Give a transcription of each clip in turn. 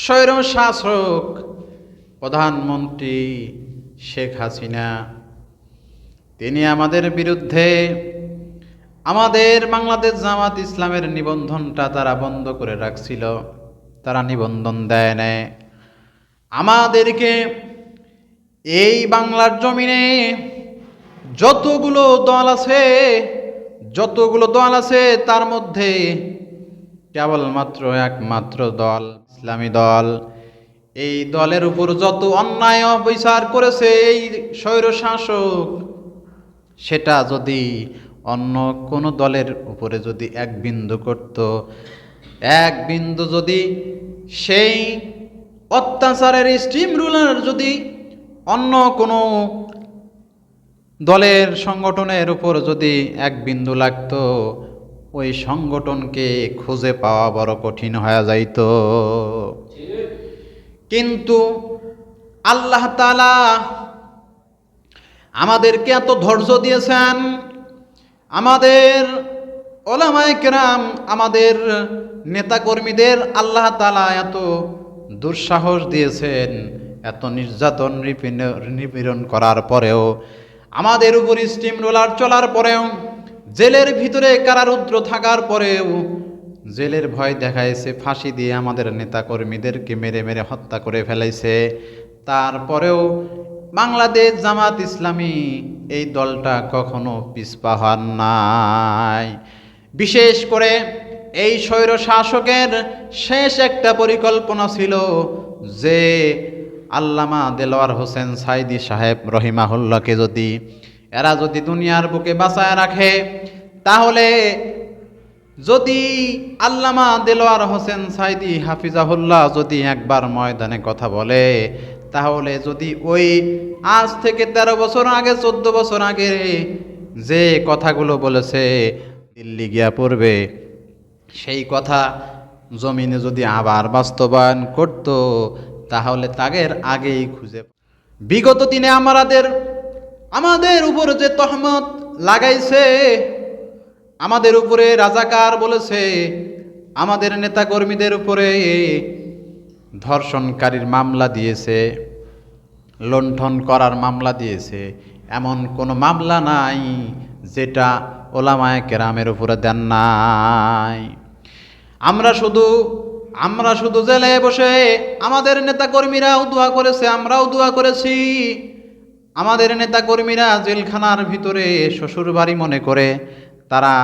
স্বৈর শাসক প্রধানমন্ত্রী শেখ হাসিনা। তিনি আমাদের বিরুদ্ধে আমাদের বাংলাদেশ জামাত ইসলামের নিবন্ধনটা তারা বন্ধ করে রাখছিল। তারা নিবন্ধন দেয় নেয় আমাদেরকে এই বাংলার জমিনে যতগুলো দল আছে, যতগুলো দল আছে, তার মধ্যে কেবলমাত্র একমাত্র দল, ইসলামী দল। এই দলের উপর যত অন্যায় অবিচার করেছে এই স্বৈর শাসক, সেটা যদি অন্য কোনো দলের উপরে যদি এক বিন্দু করত, এক বিন্দু যদি সেই অত্যাচারের স্টিম রুলার যদি অন্য কোনো দলের সংগঠনের উপর যদি এক বিন্দু লাগতো ওই সংগঠনকে খুঁজে পাওয়া বড় কঠিন হয়ে যাইত। কিন্তু আল্লাহ তালা আমাদেরকে এত ধৈর্য দিয়েছেন। আমাদের ওলামায় কেরাম, আমাদের নেতাকর্মীদের আল্লাহ তালা এত দুঃসাহস দিয়েছেন, এত নির্যাতন নিপীড়ন- করার পরেও। আমাদের উপর স্টিম রোলার চলার পরেও জেলের ভিতরে কারারুদ্র থাকার পরেও জেলের ভয় দেখাইছে, ফাঁসি দিয়ে আমাদের নেতাকর্মীদেরকে মেরে মেরে হত্যা করে ফেলাইছে। তারপরেও বাংলাদেশ জামাত ইসলামী এই দলটা কখনো পিছপা হন নাই। বিশেষ করে এই স্বৈর শাসকের শেষ একটা পরিকল্পনা ছিল যে আল্লামা দেলোয়ার হোসেন সাইদি সাহেব রহিমাহুল্লাহকে যদি এরা যদি দুনিয়ার বুকে বাঁচায় রাখে, তাহলে যদি আল্লামা দেলোয়ার হোসেন সাইদি হাফিজাহুল্লাহ যদি একবার ময়দানে কথা বলে, তাহলে যদি ওই আজ থেকে ১৩ বছর আগে, চোদ্দ বছর আগে যে কথাগুলো বলেছে দিল্লি গিয়া পড়বে, সেই কথা জমিনে যদি আবার বাস্তবায়ন করত, তাহলে তাগের আগেই খুঁজে বিগত দিনে আমাদের আমাদের উপর যে তহমত লাগাইছে, আমাদের উপরে রাজাকার বলেছে, আমাদের নেতাকর্মীদের উপরে ধর্ষণকারীর মামলা দিয়েছে, লণ্ঠন করার মামলা দিয়েছে। এমন কোনো মামলা নাই যেটা ওলামায় কেরামের উপরে দেন নাই। আমরা শুধু আমরা শুধু জেলে বসে আমাদের নেতাকর্মীরাও দোয়া করেছে, আমরাও দোয়া করেছি। আমাদের নেতাকর্মীরা জেলখানার ভিতরে শ্বশুর বাড়ি মনে করে, তারা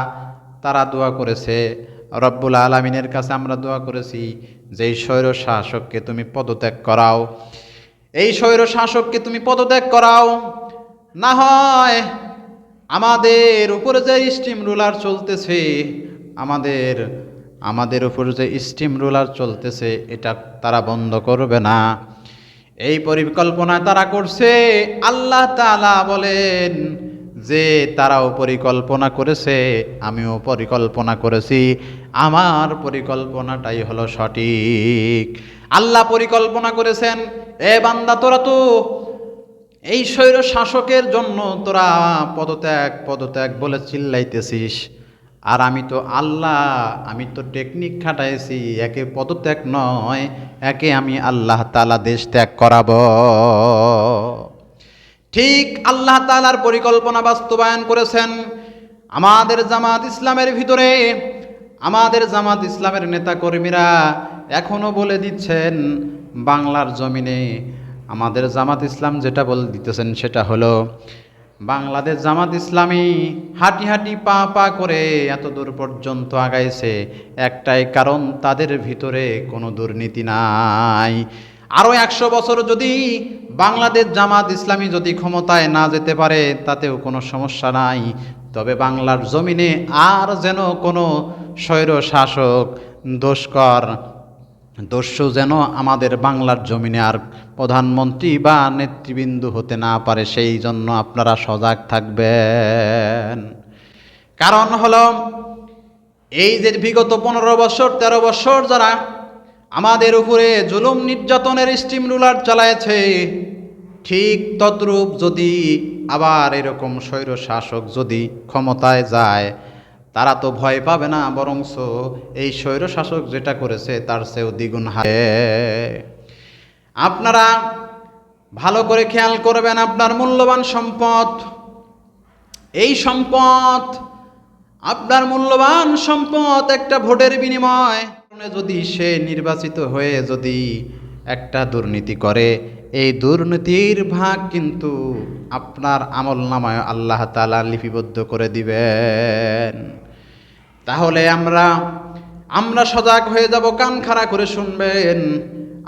তারা দোয়া করেছে, রব্বুল আলমিনের কাছে আমরা দোয়া করেছি যে স্বৈর শাসককে তুমি পদত্যাগ করাও, এই স্বৈর শাসককে তুমি পদত্যাগ করাও, না হয় আমাদের উপরে যে স্টিম রুলার চলতেছে, আমাদের আমাদের উপর যে স্টিম রুলার চলতেছে, এটা তারা বন্ধ করবে না। এই পরিকল্পনা তারা করছে। আল্লাহ তাআলা বলেন, যে তারাও পরিকল্পনা করেছে, আমিও পরিকল্পনা করেছি। আমার পরিকল্পনাটাই হলো সঠিক। আল্লাহ পরিকল্পনা করেছেন, এ বান্দা, তোরা তো এই স্বৈর শাসকের জন্য তোরা পদত্যাগ পদত্যাগ বলে চিল্লাইতেছিস। আর আমি তো আল্লাহ, আমি তো টেকনিক খাটাইছি, একে পদত্যাগ নয়, একে আমি আল্লাহ তালা দেশ ত্যাগ করাবো। ঠিক আল্লাহ তালার পরিকল্পনা বাস্তবায়ন করেছেন। আমাদের জামাত ইসলামের ভিতরে, আমাদের জামাত ইসলামের নেতাকর্মীরা এখনও বলে দিচ্ছেন, বাংলার জমিনে আমাদের জামাত ইসলাম যেটা বলে দিতেছেন সেটা হলো বাংলাদেশ জামাত ইসলামী হাঁটি হাঁটি পা পা করে এত দূর পর্যন্ত আগাইছে। একটাই কারণ, তাদের ভিতরে কোনো দুর্নীতি নাই। আরও একশো বছর যদি বাংলাদেশ জামাত ইসলামী যদি ক্ষমতায় না যেতে পারে, তাতেও কোনো সমস্যা নাই। তবে বাংলার জমিনে আর যেন কোনো স্বৈর শাসক দোষকর দস্যু যেন আমাদের বাংলার জমিনে আর প্রধানমন্ত্রী বা নেতৃবৃন্দ হতে না পারে, সেই জন্য আপনারা সজাগ থাকবেন। কারণ হলো, এই যে বিগত পনেরো বছর, তেরো বছর যারা আমাদের উপরে জুলুম নির্যাতনের স্টিম রুলার চালায়েছে, ঠিক তদ্রূপ যদি আবার এরকম স্বৈর শাসক যদি ক্ষমতায় যায় তারা তো ভয় পাবে না, বরংস এই স্বৈর শাসক যেটা করেছে তার চেয়েও দ্বিগুণ হারে। আপনারা ভালো করে খেয়াল করবেন আপনার মূল্যবান সম্পদ। এই সম্পদ, আপনার মূল্যবান সম্পদ একটা ভোটের বিনিময়। যদি সে নির্বাচিত হয়ে যদি একটা দুর্নীতি করে, এই দুর্নীতির ভাগ কিন্তু আপনার আমল নামায় আল্লাহ তালা লিপিবদ্ধ করে দিবেন। তাহলে আমরা আমরা সজাগ হয়ে যাব, কান খাড়া করে শুনবেন।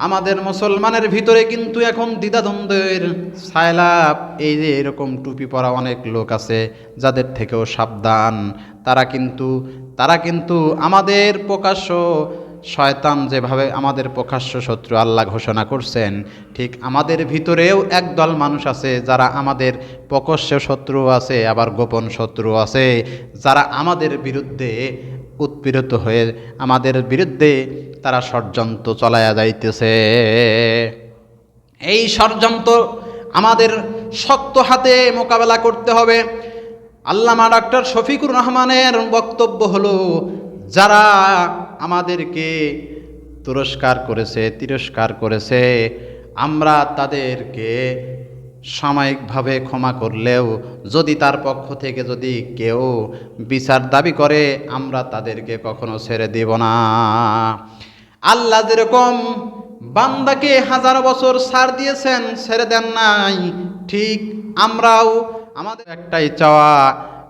আমাদের মুসলমানের ভিতরে কিন্তু এখন দ্বিধাদ্বন্দ্বের সায়লাপ এই যে এরকম টুপি পরা অনেক লোক আছে, যাদের থেকেও সাবধান। তারা কিন্তু তারা কিন্তু আমাদের প্রকাশ্য শয়তান যেভাবে আমাদের প্রকাশ্য শত্রু আল্লাহ ঘোষণা করছেন, ঠিক আমাদের ভিতরেও একদল মানুষ আছে যারা আমাদের প্রকাশ্য শত্রু আছে, আবার গোপন শত্রু আছে, যারা আমাদের বিরুদ্ধে উৎপীড়িত হয়ে, আমাদের বিরুদ্ধে তারা ষড়যন্ত্র চলাইয়া যাইতেছে। এই ষড়যন্ত্র আমাদের শক্ত হাতে মোকাবেলা করতে হবে। আল্লামা ডক্টর শফিকুর রহমানের বক্তব্য হলো যারা আমাদেরকে তুরস্কার করেছে, তিরস্কার করেছে, আমরা তাদেরকে সাময়িকভাবে ক্ষমা করলেও, যদি তার পক্ষ থেকে যদি কেউ বিচার দাবি করে, আমরা তাদেরকে কখনো ছেড়ে দেব না। আল্লাহ যেরকম বান্দাকে হাজার বছর ছাড় দিয়েছেন, ছেড়ে দেন নাই, ঠিক আমরাও, আমাদের একটাই চাওয়া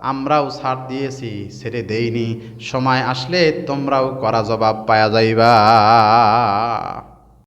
আমরাও ছাড় দিয়েছি ছেড়ে দেইনি। সময় আসলে তোমরাও করা জবাব পায়া যাইবা।